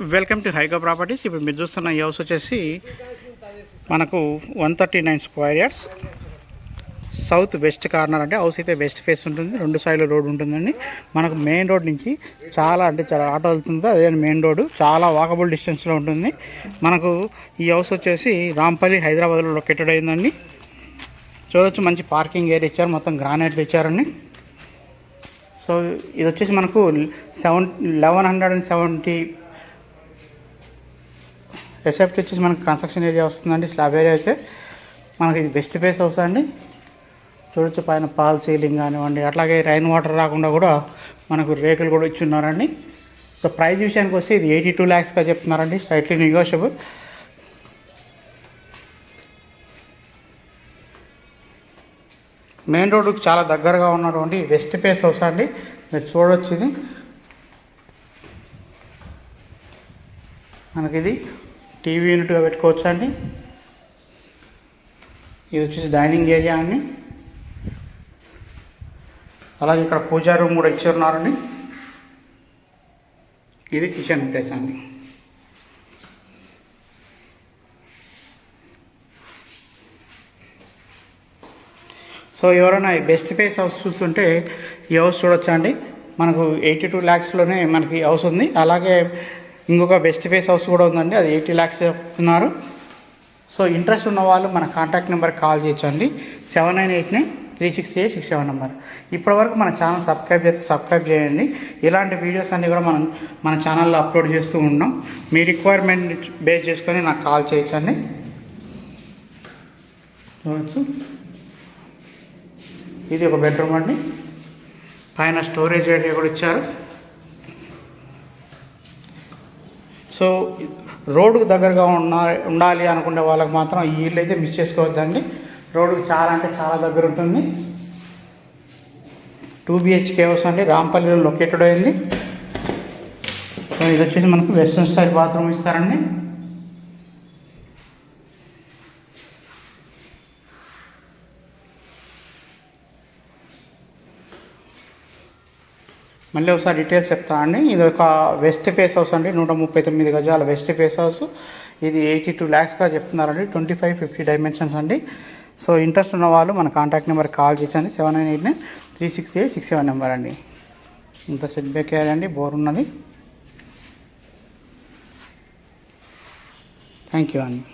Welcome to హైగో properties. ఇప్పుడు మీరు చూస్తున్న ఈ హౌస్ వచ్చేసి మనకు one thirty nine square yards. South west corner అంటే హౌస్ అయితే వెస్ట్ ఫేస్ ఉంటుంది రెండు సైడ్ల రోడ్ ఉంటుందండి. మనకు మెయిన్ రోడ్ నుంచి చాలా అంటే చాలా ఆటో వెళ్తుంది అదే మెయిన్ రోడ్ చాలా వాకబుల్ డిస్టెన్స్లో ఉంటుంది. మనకు ఈ హౌస్ వచ్చేసి రాంపల్లి హైదరాబాద్లో లొకేటెడ్ అయిందండి. చూడొచ్చు మంచి పార్కింగ్ ఏరియా ఇచ్చారు మొత్తం గ్రానైట్ ఇచ్చారండి సో ఇది వచ్చేసి మనకు seven eleven hundred and seventy SFT వచ్చేసి మనకి కన్స్ట్రక్షన్ ఏరియా వస్తుందండి. స్లాబ్ ఏరియా అయితే మనకి ఇది బెస్ట్ ప్లేస్ అవుతుందండి చూడొచ్చు పైన పాల్ సీలింగ్ కానివ్వండి అట్లాగే రైన్ వాటర్ రాకుండా కూడా మనకు రేకులు కూడా ఇచ్చి ఉన్నారండి. సో ప్రైస్ విషయానికి వస్తే ఇది ఎయిటీ టూ ల్యాక్స్గా చెప్తున్నారండి. స్లైట్లీ నెగోషియబుల్ మెయిన్ రోడ్డుకి చాలా దగ్గరగా ఉన్నటువంటి వెస్ట్ ఫేస్ హౌస్ అండి. మీరు చూడొచ్చు ఇది. మనకి ఇది టీవీ యూనిట్గా పెట్టుకోవచ్చు అండి ఇది వచ్చేసి డైనింగ్ ఏరియా అండి. అలాగే ఇక్కడ పూజా రూమ్ కూడా ఇచ్చి ఉన్నారండి. ఇది కిచెన్ ప్లేస్ అండి. సో ఎవరైనా బెస్ట్ ఫేస్ హౌస్ చూస్తుంటే ఈ హౌస్ చూడొచ్చా అండి మనకు ఎయిటీ టూ ల్యాక్స్లోనే మనకి హౌస్ ఉంది. అలాగే ఇంకొక బెస్ట్ ఫేస్ హౌస్ కూడా ఉందండి అది ఎయిటీ ల్యాక్స్ చెప్తున్నారు. సో ఇంట్రెస్ట్ ఉన్న వాళ్ళు మన కాంటాక్ట్ నెంబర్ కాల్ చేయొచ్చండి. Seven nine eight nine three six eight six seven number ఇప్పటివరకు మన ఛానల్ సబ్స్క్రైబ్ చేస్తే సబ్స్క్రైబ్ చేయండి. ఇలాంటి వీడియోస్ అన్నీ కూడా మనం మన ఛానల్లో అప్లోడ్ చేస్తూ ఉన్నాం. మీ రిక్వైర్మెంట్ బేస్ చేసుకొని నాకు కాల్ చేయొచ్చండి. చూడవచ్చు ఇది ఒక బెడ్రూమ్ అండి. పైన స్టోరేజ్ ఏరియా కూడా ఇచ్చారు. సో రోడ్డుకు దగ్గరగా ఉన్న ఉండాలి అనుకునే వాళ్ళకి మాత్రం ఈ ఇల్లు అయితే మిస్ చేసుకోవద్దండి. రోడ్డుకు చాలా అంటే చాలా దగ్గర ఉంటుంది. టూ బిహెచ్కే హౌస్ అండి. రాంపల్లిలో లొకేటెడ్ అయింది. సో ఇది వచ్చేసి మనకు వెస్ట్రన్ స్టైల్ బాత్రూమ్ ఇస్తారండి. మళ్ళీ ఒకసారి డీటెయిల్స్ చెప్తా అండి. ఇది ఒక వెస్ట్ ఫేస్ హౌస్ అండి. నూట ముప్పై తొమ్మిది గజాల వెస్ట్ ఫేస్ హౌస్ ఇది ఎయిటీ టూ ల్యాక్స్గా చెప్తున్నారండి. ట్వంటీ ఫైవ్ ఫిఫ్టీ డైమెన్షన్స్ అండి. సో ఇంట్రెస్ట్ ఉన్న వాళ్ళు మన కాంటాక్ట్ నెంబర్ కాల్ చేయండి seven nine eight nine three six eight six seven number అండి. ఇంత సెట్ బ్యాక్ అండి బోర్ ఉన్నది. థ్యాంక్ యూ అండి.